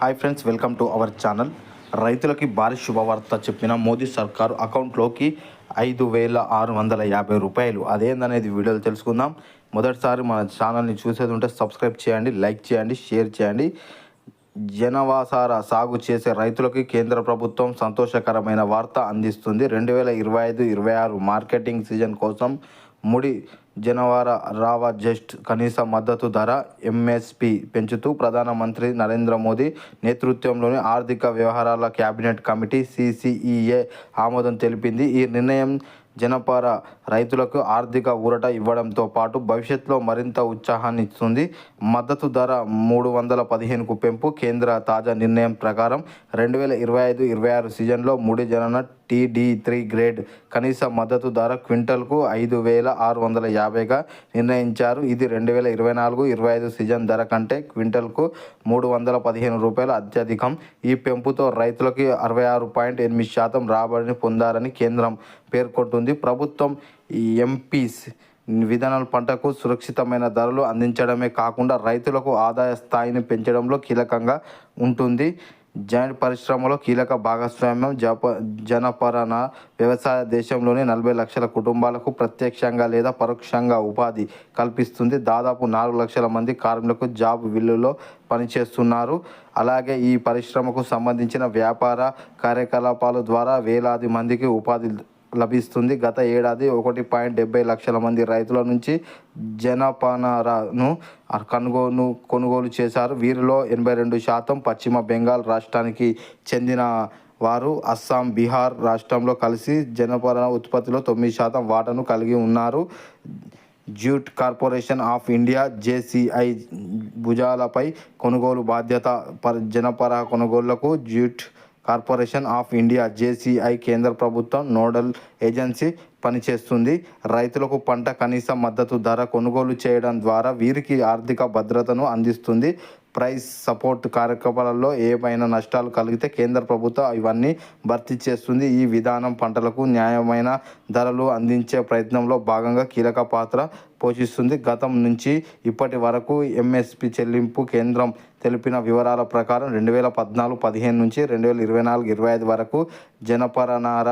Hi friends welcome to our channel రైతులకి భారీ శుభవార్త చెప్పిన మోదీ సర్కారు అకౌంట్లోకి ఐదు వేల ఆరు వందల యాభై రూపాయలు. అదేందనేది వీడియోలు తెలుసుకుందాం. మొదటిసారి మన ఛానల్ని చూసేది ఉంటే సబ్స్క్రైబ్ చేయండి లైక్ చేయండి షేర్ చేయండి. జనవాసార సాగు చేసే రైతులకి కేంద్ర ప్రభుత్వం సంతోషకరమైన వార్త అందిస్తుంది. రెండు వేల ఇరవై ఐదు ఇరవై ఆరు మార్కెటింగ్ సీజన్ కోసం ముడి జనవర రావ జస్ట్ కనీస మద్దతు ధర ఎంఎస్పి పెంచుతూ ప్రధానమంత్రి నరేంద్ర మోదీ నేతృత్వంలోని ఆర్థిక వ్యవహారాల కేబినెట్ కమిటీ సిసిఈఏ ఆమోదం తెలిపింది. ఈ నిర్ణయం జనపర రైతులకు ఆర్థిక ఊరట ఇవ్వడంతో పాటు భవిష్యత్తులో మరింత ఉత్సాహాన్ని ఇస్తుంది. మద్దతు ధర మూడు వందల పదిహేనుకు పెంపు. కేంద్ర తాజా నిర్ణయం ప్రకారం రెండు వేల ఇరవై ఐదు ఇరవై ఆరు సీజన్లో ముడి జనన టీడీ త్రీ గ్రేడ్ కనీస మద్దతు ధర క్వింటల్కు ఐదు వేల ఆరు వందల యాభైగా నిర్ణయించారు. ఇది రెండు వేల ఇరవై నాలుగు ఇరవై ఐదు సీజన్ ధర కంటే క్వింటల్కు మూడు వందల పదిహేను రూపాయలు అత్యధికం. ఈ పెంపుతో రైతులకి అరవై ఆరు పాయింట్ ఎనిమిది శాతం రాబడిని పొందారని కేంద్రం పేర్కొంటుంది. ప్రభుత్వం ఈ ఎంపీస్ విధానాల పంటకు సురక్షితమైన ధరలు అందించడమే కాకుండా రైతులకు ఆదాయ స్థాయిని పెంచడంలో కీలకంగా ఉంటుంది. జాయింట్ పరిశ్రమలో కీలక భాగస్వామ్యం జప జనపరణ వ్యవసాయ దేశంలోని నలభై లక్షల కుటుంబాలకు ప్రత్యక్షంగా లేదా పరోక్షంగా ఉపాధి కల్పిస్తుంది. దాదాపు నాలుగు లక్షల మంది కార్మికులకు జాబ్ విల్లులో పనిచేస్తున్నారు. అలాగే ఈ పరిశ్రమకు సంబంధించిన వ్యాపార కార్యకలాపాల ద్వారా వేలాది మందికి ఉపాధి లభిస్తుంది. గత ఏడాది ఒకటి పాయింట్ డెబ్బై లక్షల మంది రైతుల నుంచి జనపనారను కొనుగోలు కొనుగోలు చేశారు. వీరిలో ఎనభై రెండు శాతం పశ్చిమ బెంగాల్ రాష్ట్రానికి చెందిన వారు. అస్సాం బీహార్ రాష్ట్రంలో కలిసి జనపన ఉత్పత్తిలో తొమ్మిది శాతం వాటాను కలిగి ఉన్నారు. Jute corporation of India JCI భుజాలపై కొనుగోలు బాధ్యత పర్ జనపర కొనుగోళ్ళకు jute corporation of India JCI కేంద్ర ప్రభుత్వం నోడల్ ఏజెన్సీ పనిచేస్తుంది రైతులకు పంట కనీస మద్దతు ధర కొనుగోలు చేయడం ద్వారా వీరికి ఆర్థిక భద్రతను అందిస్తుంది. ప్రైస్ సపోర్ట్ కార్యక్రమాలలో ఏమైనా నష్టాలు కలిగితే కేంద్ర ప్రభుత్వం ఇవన్నీ భర్తీ చేస్తుంది. ఈ విధానం పంటలకు న్యాయమైన ధరలు అందించే ప్రయత్నంలో భాగంగా కీలక పాత్ర పోషిస్తుంది. గతం నుంచి ఇప్పటి వరకు ఎంఎస్పి చెల్లింపు కేంద్రం తెలిపిన వివరాల ప్రకారం రెండు వేల పద్నాలుగు పదిహేను నుంచి రెండు వేల ఇరవై నాలుగు ఇరవై ఐదు వరకు జనపరనార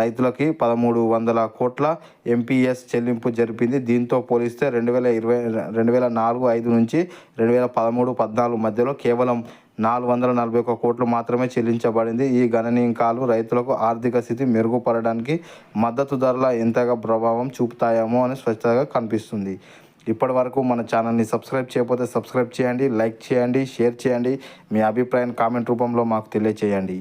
రైతులకి పదమూడు వందల కోట్ల ఎంపీఎస్ చెల్లింపు జరిపింది. దీంతో పోలిస్తే రెండు వేల ఇరవై రెండు వేల నాలుగు ఐదు నుంచి రెండు వేల పదమూడు పద్నాలుగు మధ్యలో కేవలం నాలుగు వందల నలభై ఒక్క కోట్లు మాత్రమే చెల్లించబడింది. ఈ గణనీయకాలు రైతులకు ఆర్థిక స్థితి మెరుగుపడడానికి మద్దతు ధరల ఎంతగా ప్రభావం చూపుతాయేమో అని స్పష్టంగా కనిపిస్తుంది. ఇప్పటి వరకు మన ఛానల్ని సబ్స్క్రైబ్ చేయకపోతే సబ్స్క్రైబ్ చేయండి లైక్ చేయండి షేర్ చేయండి. మీ అభిప్రాయం కామెంట్ రూపంలో మాకు తెలియచేయండి.